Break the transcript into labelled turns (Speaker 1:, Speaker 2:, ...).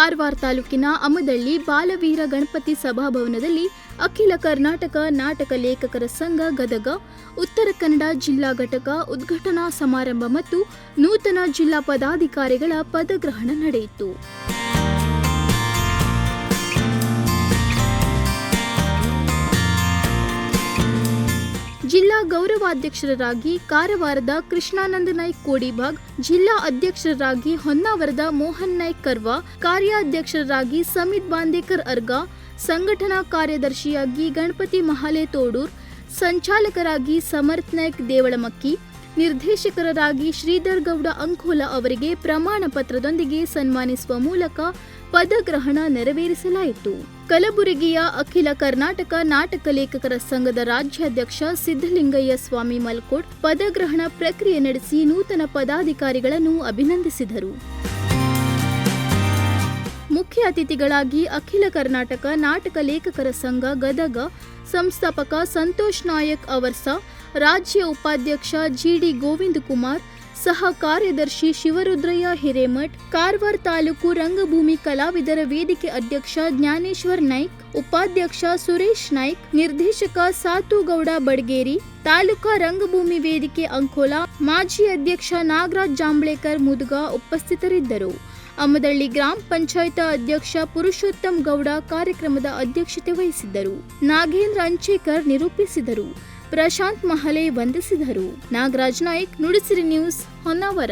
Speaker 1: ಕಾರವಾರ ತಾಲೂಕಿನ ಅಮದಳ್ಳಿ ಬಾಲವೀರ ಗಣಪತಿ ಸಭಾಭವನದಲ್ಲಿ ಅಖಿಲ ಕರ್ನಾಟಕ ನಾಟಕ ಲೇಖಕರ ಸಂಘ ಗದಗ, ಉತ್ತರ ಕನ್ನಡ ಜಿಲ್ಲಾ ಘಟಕ ಉದ್ಘಾಟನಾ ಸಮಾರಂಭ ಮತ್ತು ನೂತನ ಜಿಲ್ಲಾ ಪದಾಧಿಕಾರಿಗಳ ಪದಗ್ರಹಣ ನಡೆಯಿತು. ಜಿಲ್ಲಾ ಗೌರವಾಧ್ಯಕ್ಷರಾಗಿ ಕಾರವಾರದ ಕೃಷ್ಣಾನಂದ ನಾಯ್ಕ ಕೋಡಿಬಾಗ್ ಜಿಲ್ಲಾ ಅಧ್ಯಕ್ಷರಾಗಿ ಹೊನ್ನಾವರದ ಮೋಹನ್ ನಾಯ್ಕ್ ಕರ್ವಾ, ಕಾರ್ಯಾಧ್ಯಕ್ಷರಾಗಿ ಸಮಿತ್ ಬಾಂದೇಕರ್ ಅರ್ಗ, ಸಂಘಟನಾ ಕಾರ್ಯದರ್ಶಿಯಾಗಿ ಗಣಪತಿ ಮಹಾಲೆ ತೋಡೂರ್, ಸಂಚಾಲಕರಾಗಿ ಸಮರ್ಥ್ ನಾಯ್ಕ್ ದೇವಳಮಕ್ಕಿ ನಿರ್ದೇಶಕರಾಗಿ ಶ್ರೀಧರ್ ಗೌಡ ಅಂಕೋಲ ಅವರಿಗೆ ಪ್ರಮಾಣ ಪತ್ರದೊಂದಿಗೆ ಸನ್ಮಾನಿಸುವ ಮೂಲಕ ಪದಗ್ರಹಣ ನೆರವೇರಿಸಲಾಯಿತು. ಕಲಬುರಗಿಯ ಅಖಿಲ ಕರ್ನಾಟಕ ನಾಟಕ ಲೇಖಕರ ಸಂಘದ ರಾಜ್ಯಾಧ್ಯಕ್ಷ ಸಿದ್ದಲಿಂಗಯ್ಯ ಸ್ವಾಮಿ ಮಲ್ಕೋಟ್ ಪದಗ್ರಹಣ ಪ್ರಕ್ರಿಯೆ ನಡೆಸಿ ನೂತನ ಪದಾಧಿಕಾರಿಗಳನ್ನು ಅಭಿನಂದಿಸಿದರು. ಮುಖ್ಯ ಅತಿಥಿಗಳಾಗಿ ಅಖಿಲ ಕರ್ನಾಟಕ ನಾಟಕ ಲೇಖಕರ ಸಂಘ ಗದಗ, ಸಂಸ್ಥಾಪಕ ಸಂತೋಷ್ ನಾಯಕ್ ಅವರ್ಸ ರಾಜ್ಯ ಉಪಾಧ್ಯಕ್ಷ ಜಿಡಿ ಗೋವಿಂದ್ ಕುಮಾರ್, ಸಹ ಕಾರ್ಯದರ್ಶಿ ಶಿವರುದ್ರಯ್ಯ ಹಿರೇಮಠ್, ಕಾರವಾರ ತಾಲೂಕು ರಂಗಭೂಮಿ ಕಲಾವಿದರ ವೇದಿಕೆ ಅಧ್ಯಕ್ಷ ಜ್ಞಾನೇಶ್ವರ್ ನಾಯ್ಕ್, ಉಪಾಧ್ಯಕ್ಷ ಸುರೇಶ್ ನಾಯ್ಕ್, ನಿರ್ದೇಶಕ ಸಾತುಗೌಡ ಬಡ್ಗೇರಿ, ತಾಲೂಕಾ ರಂಗಭೂಮಿ ವೇದಿಕೆ ಅಂಕೋಲಾ, ಮಾಜಿ ಅಧ್ಯಕ್ಷ ನಾಗರಾಜ್ ಜಾಂಬ್ಳೇಕರ್ ಮುದುಗ ಉಪಸ್ಥಿತರಿದ್ದರು. ಅಮದಳ್ಳಿ ಗ್ರಾಮ ಪಂಚಾಯತ ಅಧ್ಯಕ್ಷ ಪುರುಷೋತ್ತಮ್ ಗೌಡ ಕಾರ್ಯಕ್ರಮದ ಅಧ್ಯಕ್ಷತೆ ವಹಿಸಿದ್ದರು. ನಾಗೇಂದ್ರ ಅಂಚೇಕರ್ ನಿರೂಪಿಸಿದರು. ಪ್ರಶಾಂತ್ ಮಹಲೆ ವಂದಿಸಿದರು. ನಾಗರಾಜ್ ನಾಯ್ಕ್ ನುಡಿಸಿರಿ ನ್ಯೂಸ್ ಹೊನ್ನಾವರ.